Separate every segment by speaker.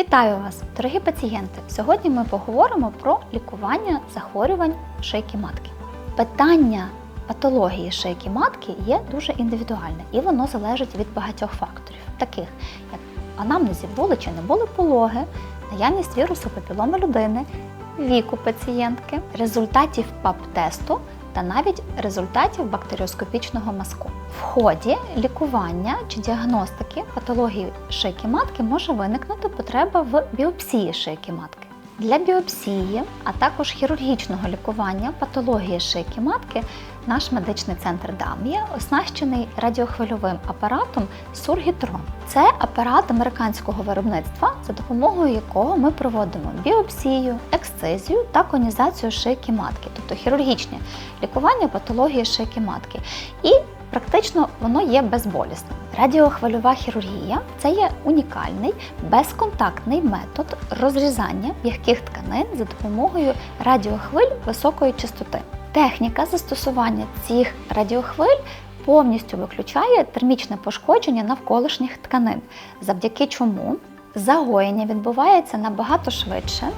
Speaker 1: Вітаю вас, дорогі пацієнти! Сьогодні ми поговоримо про лікування захворювань шийки матки. Питання патології шийки матки є дуже індивідуальне і воно залежить від багатьох факторів, таких як анамнезі були чи не були пологи, наявність вірусу папіломи людини, віку пацієнтки, результатів ПАП-тесту та навіть результатів бактеріоскопічного мазку. В ході лікування чи діагностики патології шийки матки може виникнути потреба в біопсії шийки матки. Для біопсії, а також хірургічного лікування патології шийки матки наш медичний центр Дам'я оснащений радіохвильовим апаратом Сургітрон. Це апарат американського виробництва, за допомогою якого ми проводимо біопсію, ексцизію та конізацію шийки матки, тобто хірургічне лікування патології шийки матки. І Практично воно є безболісним. Радіохвильова хірургія це є унікальний безконтактний метод розрізання м'яких тканин за допомогою радіохвиль високої частоти. Техніка застосування цих радіохвиль повністю виключає термічне пошкодження навколишніх тканин, завдяки чому загоєння відбувається набагато швидше,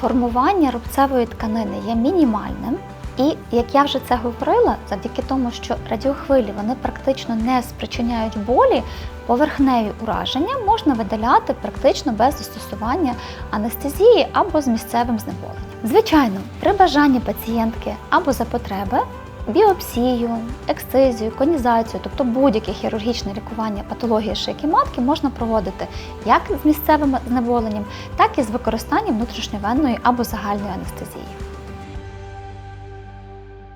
Speaker 1: формування рубцевої тканини є мінімальним. І як я вже це говорила, завдяки тому, що радіохвилі вони практично не спричиняють болі, поверхневі ураження можна видаляти практично без застосування анестезії або з місцевим знеболенням. Звичайно, при бажанні пацієнтки або за потреби біопсію, ексцизію, конізацію, тобто будь-яке хірургічне лікування патології шийки матки можна проводити як з місцевим знеболенням, так і з використанням внутрішньовенної або загальної анестезії.